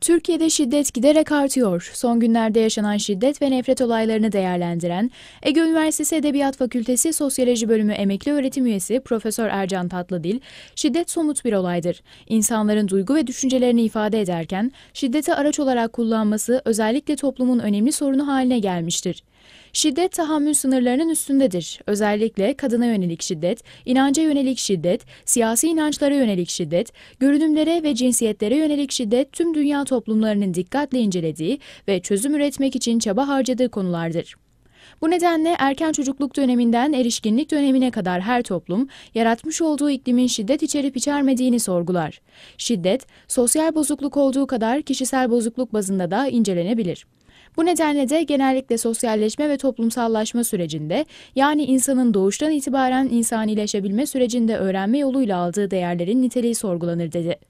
Türkiye'de şiddet giderek artıyor. Son günlerde yaşanan şiddet ve nefret olaylarını değerlendiren Ege Üniversitesi Edebiyat Fakültesi Sosyoloji Bölümü emekli öğretim üyesi Profesör Ercan Tatlıdil, şiddet somut bir olaydır. İnsanların duygu ve düşüncelerini ifade ederken şiddeti araç olarak kullanması özellikle toplumun önemli sorunu haline gelmiştir. Şiddet tahammül sınırlarının üstündedir. Özellikle kadına yönelik şiddet, inanca yönelik şiddet, siyasi inançlara yönelik şiddet, görünümlere ve cinsiyetlere yönelik şiddet tüm dünya toplumlarının dikkatle incelediği ve çözüm üretmek için çaba harcadığı konulardır. Bu nedenle erken çocukluk döneminden erişkinlik dönemine kadar her toplum yaratmış olduğu iklimin şiddet içerip içermediğini sorgular. Şiddet, sosyal bozukluk olduğu kadar kişisel bozukluk bazında da incelenebilir. Bu nedenle de genellikle sosyalleşme ve toplumsallaşma sürecinde yani insanın doğuştan itibaren insanileşebilme sürecinde öğrenme yoluyla aldığı değerlerin niteliği sorgulanır dedi.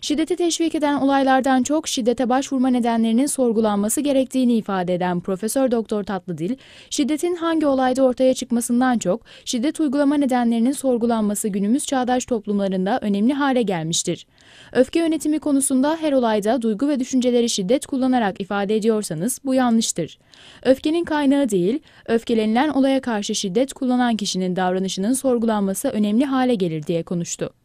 Şiddeti teşvik eden olaylardan çok şiddete başvurma nedenlerinin sorgulanması gerektiğini ifade eden Profesör Doktor Tatlıdil, şiddetin hangi olayda ortaya çıkmasından çok şiddet uygulama nedenlerinin sorgulanması günümüz çağdaş toplumlarında önemli hale gelmiştir. Öfke yönetimi konusunda her olayda duygu ve düşünceleri şiddet kullanarak ifade ediyorsanız bu yanlıştır. Öfkenin kaynağı değil, öfkelenilen olaya karşı şiddet kullanan kişinin davranışının sorgulanması önemli hale gelir diye konuştu.